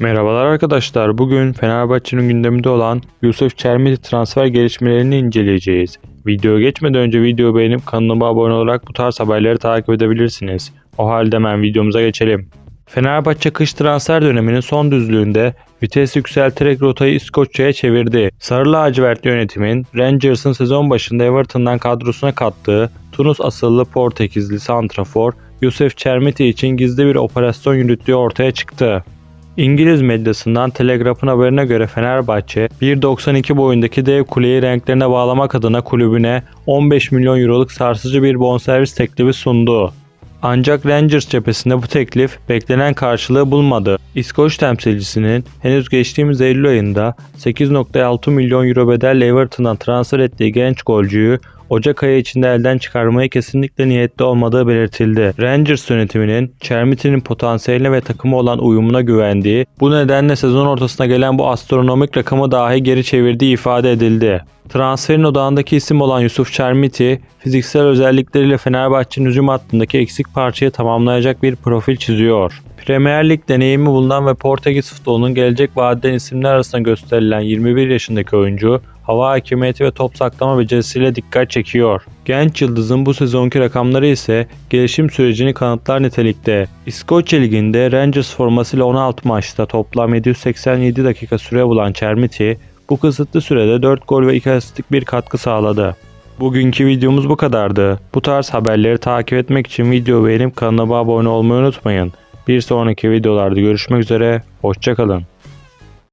Merhabalar arkadaşlar. Bugün Fenerbahçe'nin gündeminde olan Yusuf Çermiti transfer gelişmelerini inceleyeceğiz. Videoya geçmeden önce videoyu beğenip kanalıma abone olarak bu tarz haberleri takip edebilirsiniz. O halde hemen videomuza geçelim. Fenerbahçe kış transfer döneminin son düzlüğünde vites yükselterek rotayı İskoçya'ya çevirdi. Sarı lacivert yönetimin Rangers'ın sezon başında Everton'dan kadrosuna kattığı Tunus asıllı Portekizli santrafor Yusuf Çermiti için gizli bir operasyon yürüttüğü ortaya çıktı. İngiliz medyasından Telegraph'ın haberine göre Fenerbahçe 1.92 boyundaki dev kuleyi renklerine bağlamak adına kulübüne 15 milyon euroluk sarsıcı bir bonservis teklifi sundu. Ancak Rangers cephesinde bu teklif beklenen karşılığı bulmadı. İskoç temsilcisinin henüz geçtiğimiz Eylül ayında 8.6 milyon euro bedelle Everton'dan transfer ettiği genç golcüyü Ocak ayı içinde elden çıkarmaya kesinlikle niyetli olmadığı belirtildi. Rangers yönetiminin Chermiti'nin potansiyeline ve takıma olan uyumuna güvendiği, bu nedenle sezon ortasına gelen bu astronomik rakamı dahi geri çevirdiği ifade edildi. Transferin odağındaki isim olan Yusuf Chermiti, fiziksel özellikleriyle Fenerbahçe'nin hücum hattındaki eksik parçayı tamamlayacak bir profil çiziyor. Premier Lig deneyimi bulunan ve Portekiz futbolunun gelecek vadeden isimler arasında gösterilen 21 yaşındaki oyuncu, hava hakimiyeti ve top saklama becerisiyle dikkat çekiyor. Genç yıldızın bu sezonki rakamları ise gelişim sürecini kanıtlar nitelikte. İskoçya Ligi'nde Rangers formasıyla 16 maçta toplam 787 dakika süre bulan Chermiti, bu kısıtlı sürede 4 gol ve 2 asistlik bir katkı sağladı. Bugünkü videomuz bu kadardı. Bu tarz haberleri takip etmek için videoyu beğenip kanalıma abone olmayı unutmayın. Bir sonraki videolarda görüşmek üzere, hoşçakalın.